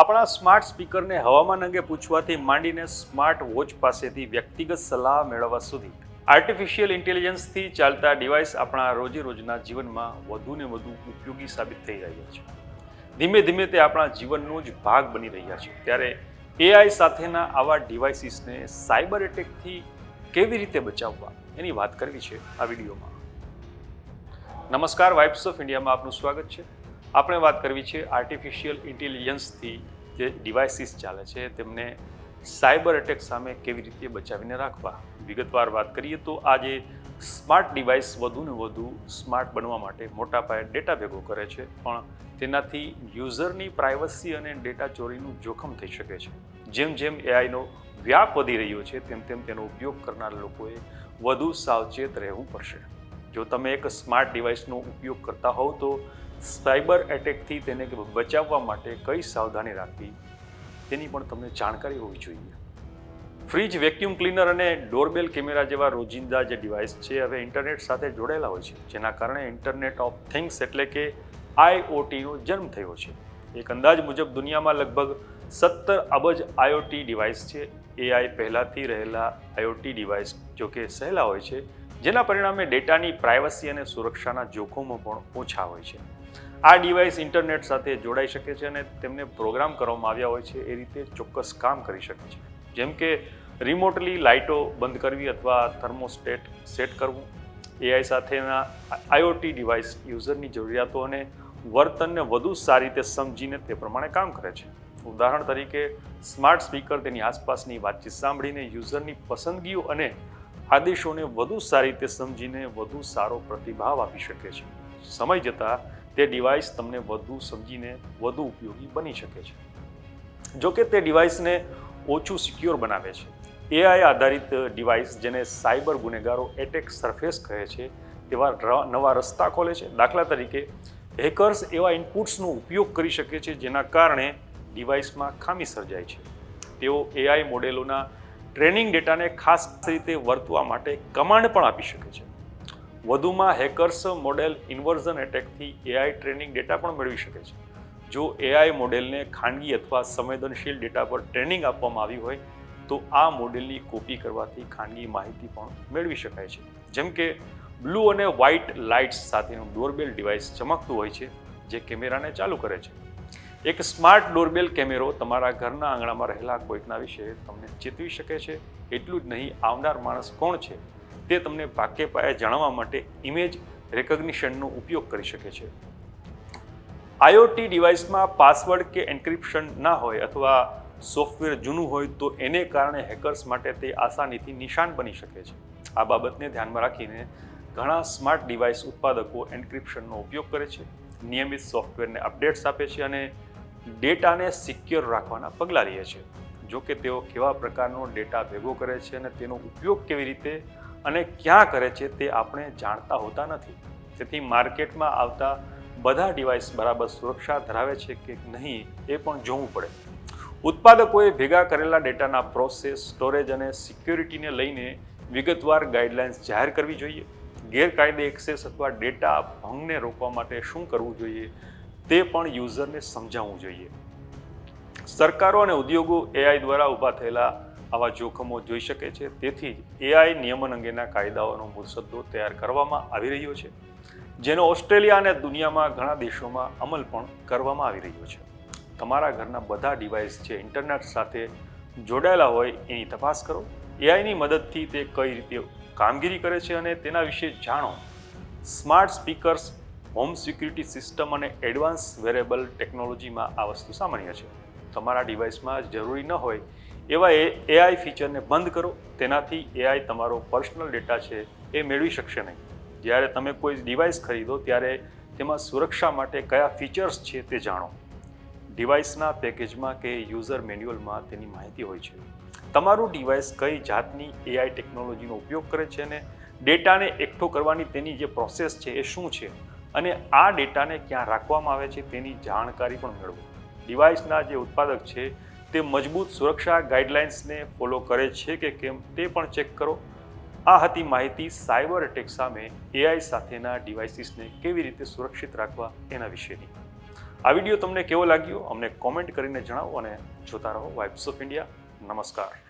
આપણા સ્માર્ટ સ્પીકરને હવામાન અંગે પૂછવાથી માંડીને સ્માર્ટ વોચ પાસેથી વ્યક્તિગત સલાહ મેળવવા સુધી. આર્ટિફિશિયલ ઇન્ટેલિજન્સથી ચાલતા ડિવાઇસ આપણા રોજે રોજના જીવનમાં વધુ ને વધુ ઉપયોગી સાબિત થઈ રહ્યા છે. ધીમે ધીમે તે આપણા જીવનનો જ ભાગ બની રહ્યા છે. ત્યારે એઆઈ સાથેના આવા ડિવાઇસીસને સાયબર એટેકથી કેવી રીતે બચાવવા? એની વાત કરવી છે આ વિડીયોમાં. નમસ્કાર વાઇબ્સ ઓફ ઇન્ડિયામાં આપનું સ્વાગત છે. આપણે વાત કરવી છે આર્ટિફિશિયલ ઇન્ટેલિજન્સથી જે ડિવાઇસીસ ચાલે છે, તેમને સાયબર એટેક સામે કેવી રીતે બચાવીને રાખવા? વિગતવાર વાત કરીએ તો આજે સ્માર્ટ ડિવાઇસ વધુ ને વધુ સ્માર્ટ બનવા માટે મોટા પાયે ડેટા ભેગો કરે છે, પણ તેનાથી યુઝરની પ્રાઇવસી અને ડેટા ચોરીનું જોખમ થઈ શકે છે. જેમ જેમ એઆઈનો વ્યાપ વધી રહ્યો છે, તેમ તેમ તેનો ઉપયોગ કરનાર લોકોએ વધુ સાવચેત રહેવું પડશે. જો તમે એક સ્માર્ટ ડિવાઇસનો ઉપયોગ કરતા હોવ તો સાયબર એટેકથી તેને બચાવવા માટે કઈ સાવધાની રાખવી, તેની પણ તમને જાણકારી હોવી જોઈએ. ફ્રીજ વેક્યુમ ક્લીનર અને ડોરબેલ કેમેરા જેવા રોજિંદા જે ડિવાઇસ છે, હવે ઇન્ટરનેટ સાથે જોડાયેલા હોય છે. જેના કારણે ઇન્ટરનેટ ઓફ થિંગ્સ એટલે કે આઈઓટીનો જન્મ થયો છે. એક અંદાજ મુજબ દુનિયામાં લગભગ સત્તર અબજ આઈઓટી ડિવાઇસ છે. એઆઈ પહેલાંથી રહેલા આઈઓટી ડિવાઇસ જો કે સહેલા હોય છે, જેના પરિણામે ડેટાની પ્રાઇવસી અને સુરક્ષાના જોખમો પણ ઓછા હોય છે. આ ડિવાઇસ ઇન્ટરનેટ સાથે જોડાઈ શકે છે અને તેમને પ્રોગ્રામ કરવામાં આવ્યા હોય છે એ રીતે ચોક્કસ કામ કરી શકે છે. જેમ કે રિમોટલી લાઇટો બંધ કરવી અથવા થર્મોસ્ટેટ સેટ કરવું એઆઈ સાથેના આઈઓટી ડિવાઇસ યુઝરની જરૂરિયાતો અને વર્તનને વધુ સારી રીતે સમજીને તે પ્રમાણે કામ કરે છે. ઉદાહરણ તરીકે, સ્માર્ટ સ્પીકર તેની આસપાસની વાતચીત સાંભળીને યુઝરની પસંદગીઓ અને આદેશોને વધુ સારી રીતે સમજીને વધુ સારો પ્રતિભાવ આપી શકે છે. સમય જતાં તે ડિવાઇસ તમને વધુ સમજીને વધુ ઉપયોગી બની શકે છે. જો કે તે ડિવાઇસને ઓછું સિક્યોર બનાવે છે. એઆઈ આધારિત ડિવાઇસ જેને સાયબર ગુનેગારો એટેક સરફેસ કહે છે, તેવા નવા રસ્તા ખોલે છે. દાખલા તરીકે હેકર્સ એવા ઇનપુટ્સનો ઉપયોગ કરી શકે છે જેના કારણે ડિવાઇસમાં ખામી સર્જાય છે. તેઓ એઆઈ મોડેલોના ટ્રેનિંગ ડેટાને ખાસ રીતે વર્તવા માટે કમાન્ડ પણ આપી શકે છે. વધુમાં હેકર્સ મોડેલ ઇન્વર્ઝન એટેકથી એઆઈ ટ્રેનિંગ ડેટા પણ મેળવી શકે છે. જો એઆઈ મોડેલને ખાનગી અથવા સંવેદનશીલ ડેટા પર ટ્રેનિંગ આપવામાં આવી હોય, તો આ મોડેલની કોપી કરવાથી ખાનગી માહિતી પણ મેળવી શકાય છે. જેમ કે બ્લુ અને વ્હાઇટ લાઇટ્સ સાથેનું ડોરબેલ ડિવાઇસ ચમકતું હોય છે, જે કેમેરાને ચાલુ કરે છે. એક સ્માર્ટ ડોરબેલ કેમેરો તમારા ઘરના આંગણામાં રહેલા કોઈકના વિશે તમને ચેતવી શકે છે. એટલું જ નહીં, આવનાર માણસ કોણ છે? તે તમને પાકે પાયે જાણવા માટે ઇમેજ રેકગ્નિશનનો ઉપયોગ કરી શકે છે. આઈઓટી ડિવાઇસમાં પાસવર્ડ કે એન્ક્રિપ્શન ના હોય અથવા સોફ્ટવેર જૂનું હોય તો એને કારણે હેકર્સ માટે તે આસાનીથી નિશાન બની શકે છે. આ બાબતને ધ્યાનમાં રાખીને ઘણા સ્માર્ટ ડિવાઇસ ઉત્પાદકો એન્ક્રિપ્શનનો ઉપયોગ કરે છે. નિયમિત સોફ્ટવેરને અપડેટ્સ આપે છે અને ડેટાને સિક્યોર રાખવાના પગલાં લે છે. જો કે તેઓ કેવા પ્રકારનો ડેટા ભેગો કરે છે અને તેનો ઉપયોગ કેવી રીતે અને ક્યાં કરે છે તે આપણે જાણતા હોતા નથી. તેથી માર્કેટમાં આવતા બધા ડિવાઇસ બરાબર સુરક્ષા ધરાવે છે કે નહીં એ પણ જોવું પડે. ઉત્પાદકોએ ભેગા કરેલા ડેટાના પ્રોસેસ સ્ટોરેજ અને સિક્યોરિટીને લઈને વિગતવાર ગાઈડલાઇન્સ જાહેર કરવી જોઈએ. ગેરકાયદે એક્સેસ અથવા ડેટા ભંગને રોકવા માટે શું કરવું જોઈએ તે પણ યુઝરને સમજાવવું જોઈએ. સરકારો અને ઉદ્યોગો એઆઈ દ્વારા ઊભા થયેલા આવા જોખમો જોઈ શકે છે. તેથી જ એઆઈ નિયમન અંગેના કાયદાઓનો મુસદ્દો તૈયાર કરવામાં આવી રહ્યો છે, જેનો ઓસ્ટ્રેલિયા અને દુનિયામાં ઘણા દેશોમાં અમલ પણ કરવામાં આવી રહ્યો છે. તમારા ઘરના બધા ડિવાઇસ જે ઇન્ટરનેટ સાથે જોડાયેલા હોય એની તપાસ કરો. એઆઈની મદદથી તે કઈ રીતે કામગીરી કરે છે અને તેના વિશે જાણો. Smart speakers, home security system અને એડવાન્સ વેરેબલ ટેકનોલોજીમાં આ વસ્તુ સામાન્ય છે. તમારા ડિવાઇસમાં જરૂરી ન હોય એવા એ એઆઈ ફીચરને બંધ કરો. તેનાથી એઆઈ તમારો પર્સનલ ડેટા છે એ મેળવી શકશે નહીં. જ્યારે તમે કોઈ ડિવાઇસ ખરીદો, ત્યારે તેમાં સુરક્ષા માટે કયા ફીચર્સ છે તે જાણો. ડિવાઇસના પેકેજમાં કે યુઝર મેન્યુઅલમાં તેની માહિતી હોય છે. તમારું ડિવાઇસ કઈ જાતની એઆઈ ટેકનોલોજીનો ઉપયોગ કરે છે અને ડેટાને એકઠો કરવાની તેની જે પ્રોસેસ છે એ શું છે? અને આ ડેટાને ક્યાં રાખવામાં આવે છે તેની જાણકારી પણ મેળવો. ડિવાઇસના જે ઉત્પાદક છે તે મજબૂત સુરક્ષા ગાઈડલાઇન્સને ફોલો કરે છે કે કેમ તે પણ ચેક કરો. આ હતી માહિતી સાયબર એટેક સામે એઆઈ સાથેના ડિવાઇસીસને કેવી રીતે સુરક્ષિત રાખવા એના વિશેની. આ વીડિયો તમને કેવો લાગ્યો અમને કોમેન્ટ કરીને જણાવો અને જોતા રહો વાઇબ્સ ઓફ ઇન્ડિયા. નમસ્કાર.